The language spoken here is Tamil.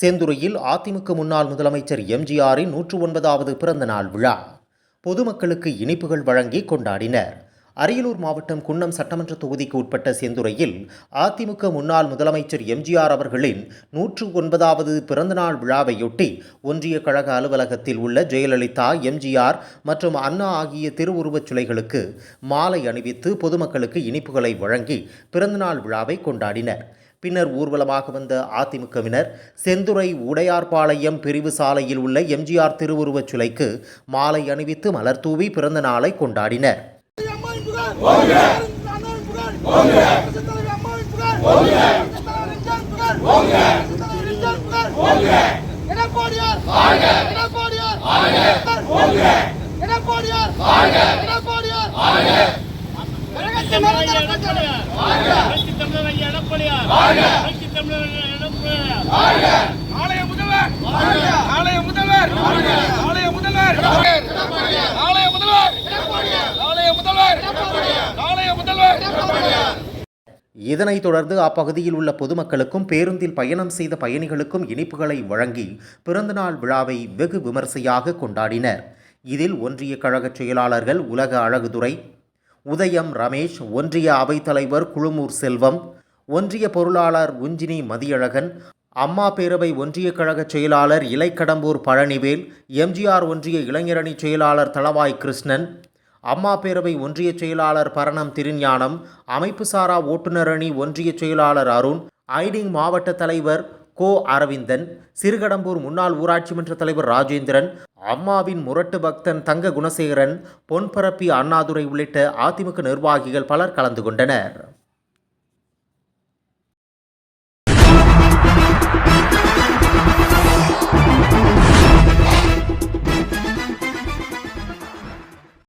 செந்துறையில் அதிமுக முன்னாள் முதலமைச்சர் எம்ஜிஆரின் நூற்று ஒன்பதாவது பிறந்த நாள் விழா. பொதுமக்களுக்கு இனிப்புகள் வழங்கி கொண்டாடினர். அரியலூர் மாவட்டம் குன்னம் சட்டமன்ற தொகுதிக்கு உட்பட்ட செந்துறையில் அதிமுக முன்னாள் முதலமைச்சர் எம்ஜிஆர் அவர்களின் நூற்று ஒன்பதாவது பிறந்தநாள் விழாவையொட்டி ஒன்றிய கழக அலுவலகத்தில் உள்ள ஜெயலலிதா எம்ஜிஆர் மற்றும் அண்ணா ஆகிய திருவுருவச் சிலைகளுக்கு மாலை அணிவித்து பொதுமக்களுக்கு இனிப்புகளை வழங்கி பிறந்தநாள் விழாவை கொண்டாடினர். பின்னர் ஊர்வலமாக வந்த அதிமுகவினர் செந்துறை உடையார்பாளையம் பிரிவு சாலையில் உள்ள எம்ஜிஆர் திருவுருவச் சிலைக்கு மாலை அணிவித்து மலர் தூவி பிறந்த நாளை கொண்டாடினர் அம்மாவின் புகழ் ஆலய முதல்வர். ஆலய முதல்வர். ஆலய முதல்வர். ஆலய முதல்வர். ஆலய முதல்வர். ஆலய முதல்வர். இதனைத் தொடர்ந்து அப்பகுதியில் உள்ள பொதுமக்களுக்கும் பேருந்தில் பயணம் செய்த பயணிகளுக்கும் இனிப்புகளை வழங்கி பிறந்தநாள் விழாவை வெகு விமர்சையாக கொண்டாடினர். இதில் ஒன்றிய கழகச் செயலாளர்கள் உலக அழகுதுரை உதயம் ரமேஷ் ஒன்றிய அவைத்தலைவர் குழுமூர் செல்வம் ஒன்றிய பொருளாளர் உஞ்சினி மதியழகன் அம்மா பேரவை ஒன்றிய கழகச் செயலாளர் இலைக்கடம்பூர் பழனிவேல் எம்ஜிஆர் ஒன்றிய இளைஞரணி செயலாளர் தளவாய் கிருஷ்ணன் அம்மா பேரவை ஒன்றிய செயலாளர் பரணம் திருஞானம் அமைப்பு சாரா ஓட்டுநர் ஒன்றிய செயலாளர் அருண் ஐடிங் மாவட்ட தலைவர் கோ அரவிந்தன் சிறுகடம்பூர் முன்னாள் ஊராட்சி மன்ற தலைவர் ராஜேந்திரன் அம்மாவின் முரட்டு பக்தன் தங்க குணசேகரன் பொன்பரப்பி அண்ணாதுரை உள்ளிட்ட அதிமுக நிர்வாகிகள் பலர் கலந்து கொண்டனர்.